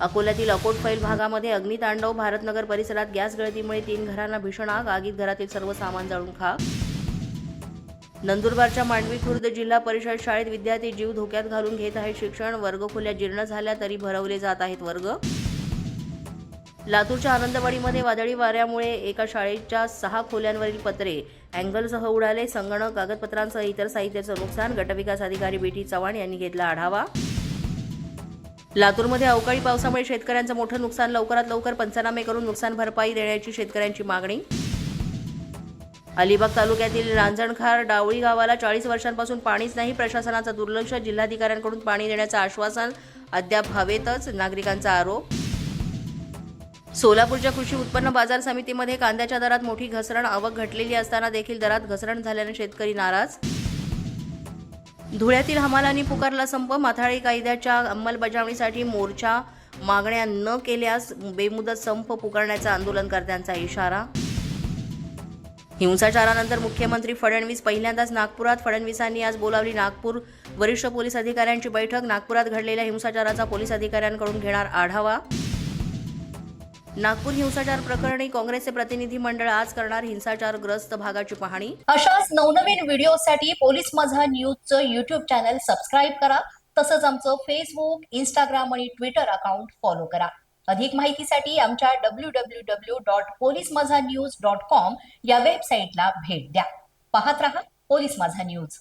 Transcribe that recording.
अकोल्यातील अकोट फैल भागामध्ये अग्नितांडव भारतनगर परिसरात गॅस गळतीमुळे तीन घरांना भीषण आग आगीत घरातील सर्व सामान जाळून खा नंदुरबारच्या मांडवी खुर्द जिल्हा परिषद शाळेत विद्यार्थी जीव धोक्यात घालून घेत आहेत शिक्षण. वर्गखोल्या जीर्ण झाल्या तरी भरवले जात आहेत वर्ग. लातूरच्या आनंदवाडीमध्ये वादळी वाऱ्यामुळे एका शाळेच्या सहा खोल्यांवरील पत्रे अँगलसह उडाले. संगणक कागदपत्रांसह इतर साहित्याचं नुकसान गटविकास अधिकारी बीटी चव्हाण यांनी घेतला आढावा. लातूरमध्ये अवकाळी पावसामुळे शेतकऱ्यांचं मोठं नुकसान लवकरात लवकर पंचनामे करून नुकसान भरपाई देण्याची शेतकऱ्यांची मागणी. अलिबाग तालुक्यातील रांजणखार डावळी गावाला चाळीस वर्षांपासून पाणीच नाही प्रशासनाचं दुर्लक्ष जिल्हाधिकाऱ्यांकडून पाणी देण्याचं आश्वासन अद्याप हवेतच नागरिकांचा आरोप. सोलापूरच्या कृषी उत्पन्न बाजार समितीमध्ये कांद्याच्या दरात मोठी घसरण आवक घटलेली असताना देखील दरात घसरण झाल्याने शेतकरी नाराज. धुळ्यातील हमालांनी पुकारला संप माथाळी कायद्याच्या अंमलबजावणीसाठी मोर्चा मागण्या न केल्यास बेमुदत संप पुकारण्याचा आंदोलनकर्त्यांचा इशारा. हिंसाचारानंतर मुख्यमंत्री फडणवीस पहिल्यांदाच नागपुरात. फडणवीसांनी आज बोलावली नागपूर. वरिष्ठ पोलीस अधिकाऱ्यांची बैठक. नागपुरात घडलेल्या हिंसाचाराचा पोलीस अधिकाऱ्यांकडून घेणार आढावा. नागपूर हिंसाचार प्रकरणी काँग्रेसचे प्रतिनिधी मंडळ आज करणार हिंसाचारग्रस्त भागाची पाहणी. अशाच नवनवीन व्हिडिओसाठी पोलीस माझा न्यूजचं युट्यूब चॅनल सबस्क्राईब करा. तसंच आमचं फेसबुक इंस्टाग्राम आणि ट्विटर अकाउंट फॉलो करा. अधिक माहितीसाठी आमच्या W W W dot police Majha news dot com या वेबसाईटला भेट द्या. पाहत रहा पोलीस माझा न्यूज.